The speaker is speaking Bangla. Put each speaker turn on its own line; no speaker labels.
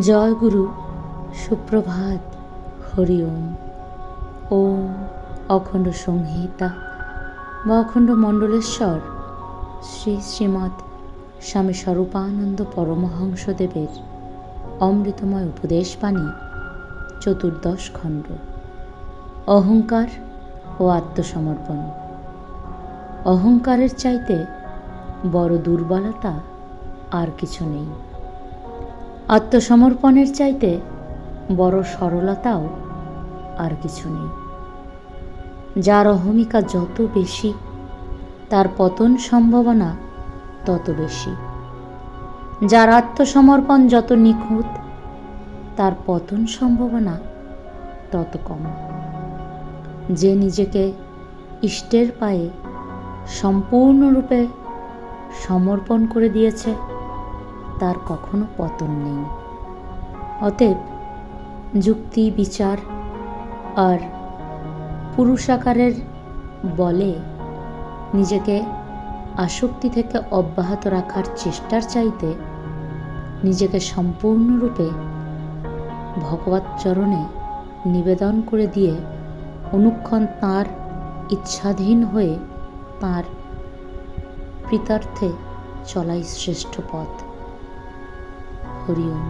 জয় গুরু, সুপ্রভাত, হরি ওম। ওম অখণ্ড সংহিতা বা অখণ্ড মণ্ডলেশ্বর, শ্রী শ্রীমৎ স্বামী স্বরূপানন্দ পরমহংসদেবের অমৃতময় উপদেশ বাণী চতুর্দশ খণ্ড। অহংকার ও আত্মসমর্পণ। অহংকারের চাইতে বড় দুর্বলতা আর কিছু নেই। আত্মসমর্পণের চাইতে বড় সরলতাও আর কিছু নেই। যার অহমিকা যত বেশি, তার পতন সম্ভাবনা তত বেশি। যার আত্মসমর্পণ যত নিখুঁত, তার পতন সম্ভাবনা তত কম। যে নিজেকে ইষ্টের পায়ে সম্পূর্ণরূপে সমর্পণ করে দিয়েছে তার কখনো পতন নেই। অতএব যুক্তি, বিচার আর পুরুষাকারের বলে নিজেকে আসক্তি থেকে অব্যাহত রাখার চেষ্টার চাইতে নিজেকে সম্পূর্ণরূপে ভগবত চরণে নিবেদন করে দিয়ে অনুক্ষণ তাঁর ইচ্ছাধীন হয়ে তাঁর প্রীতার্থে চলাই শ্রেষ্ঠ পথ। হরি ওম